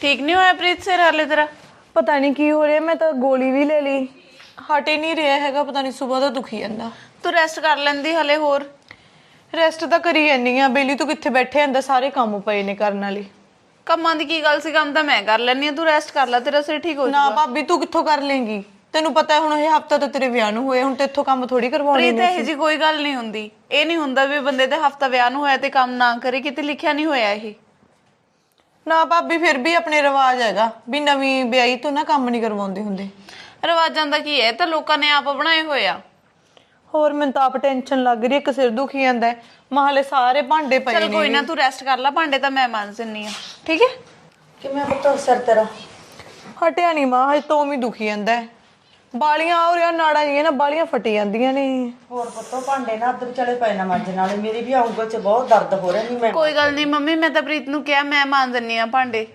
ਠੀਕ ਨਹੀਂ ਹੋਇਆ ਪ੍ਰੀਤ ਸਿਰ ਹਾਲੇ ਤੇਰਾ? ਪਤਾ ਨਹੀਂ ਕੀ ਹੋ ਰਿਹਾ ਮੈਂ ਤਾਂ ਗੋਲੀ ਵੀ ਲੈ ਲਈ। ਹਟ ਹੀ ਨਹੀਂ ਰਿਹਾ ਹੈਗਾ ਪਤਾ ਨਹੀਂ ਸਵੇਰ ਦਾ ਦੁਖੀ ਜਾਂਦਾ। ਤੂੰ ਰੈਸਟ ਕਰ ਲੈਂਦੀ ਹਲੇ ਹੋਰ। ਰੈਸਟ ਤਾਂ ਕਰੀ ਜਾਂਦੀ ਆ ਬੇਲੀ ਤੂੰ ਕਿੱਥੇ ਬੈਠੇ ਅੰਦਰ ਸਾਰੇ ਕੰਮ ਪਏ ਨੇ ਕਰਨ ਵਾਲੀ। ਕੰਮਾਂ ਦੀ ਕੀ ਗੱਲ ਸੀ ਕੰਮ ਤਾਂ ਮੈਂ ਕਰ ਲੈਣੀ ਆ ਤੂੰ ਰੈਸਟ ਕਰ ਲੈ ਤੇਰਾ ਸਿਰ ਠੀਕ ਹੋ ਨਾ ਭਾਬੀ ਤੂੰ ਕਿੱਥੋਂ ਕਰ ਲੇਂਗੀ? ਤੈਨੂੰ ਪਤਾ ਹੈ ਹੁਣ ਇਹ ਹਫਤਾ ਤਾਂ ਤੇਰੇ ਵਿਆਹ ਨੂੰ ਹੋਏ ਹੁਣ ਤੇ ਇੱਥੋਂ ਕੰਮ ਥੋੜੀ ਕਰਵਾਉਣੀ ਪ੍ਰੀਤ ਇਹ ਜੀ ਕੋਈ ਗੱਲ ਨਹੀਂ ਹੁੰਦੀ। ਇਹ ਨਹੀਂ ਹੁੰਦਾ ਵੀ ਬੰਦੇ ਦੇ ਹਫਤਾ ਵਿਆਹ ਨੂੰ ਹੋਇਆ ਤੇ ਕੰਮ ਨਾ ਕਰੇ ਕਿਤੇ ਲਿਖਿਆ ਨਹੀਂ ਹੋਇਆ ਇਹ। ਨਾ ਭਾਬੀ ਫਿਰ ਵੀ ਆਪਣੇ ਰਿਵਾਜ ਹੈਗਾ ਵੀ ਨਵੀਂ ਵਿਆਹੀ ਤੋਂ ਨਾ ਕੰਮ ਨਹੀਂ ਕਰਵਾਉਂਦੇ ਹੁੰਦੇ। ਰਿਵਾਜਾਂ ਦਾ ਕੀ ਹੈ? ਇਹ ਤਾਂ ਲੋਕਾਂ ਨੇ ਆਪ ਬਣਾਏ ਹੋਏ ਆ। ਹੋਰ ਮੈਨੂੰ ਤਾਂ ਆਪ ਟੈਨਸ਼ਨ ਲੱਗ ਰਹੀ ਹੈ ਇੱਕ ਸਿਰ ਦੁਖੀ ਜਾਂਦਾ ਹੈ। ਮਹਲੇ ਸਾਰੇ ਭਾਂਡੇ ਪਏ ਚਲ ਨੇ ਕੋਈ ਨਾ ਤੂੰ ਰੈਸਟ ਕਰ ਲੈ ਭਾਂਡੇ ਤਾਂ ਮੈਂ ਮਾਂਜ ਦਿੰਨੀ ਆ। ਠੀਕ ਹੈ? ਕਿਵੇਂ ਪੁੱਤ ਸਿਰ ਤੇਰਾ? ਹਟਿਆ ਨਹੀਂ ਮਾਂ ਹਜੇ ਤੋਂ ਵੀ ਦੁਖੀ ਜਾਂਦਾ ਹੈ। ਬਾਲੀਆਂ ਔਰ ਯਾਰ ਨਾੜਾਂ ਜੀਆਂ ਨਾ ਬਾਲੀਆਂ ਫਟੀ ਜਾਂਦੀਆਂ ਨੇ। ਹੋਰ ਪੁੱਤੋ ਭਾਂਡੇ ਨਾ ਅੱਧਰ ਚਲੇ ਪਏ ਨਾ ਮੱਝ ਨਾਲੇ। ਮੇਰੀ ਵੀ ਉਂਗਲ 'ਚ ਬਹੁਤ ਦਰਦ ਹੋ ਰਿਹਾ ਨਹੀਂ ਮੈਂ। ਕੋਈ ਗੱਲ ਨਹੀਂ ਮੰਮੀ ਮੈਂ ਤਾਂ ਪ੍ਰੀਤ ਨੂੰ ਕਿਹਾ ਮੈਂ ਮਾਂਜ ਦਿੰਨੀ ਆ ਭਾਂਡੇ।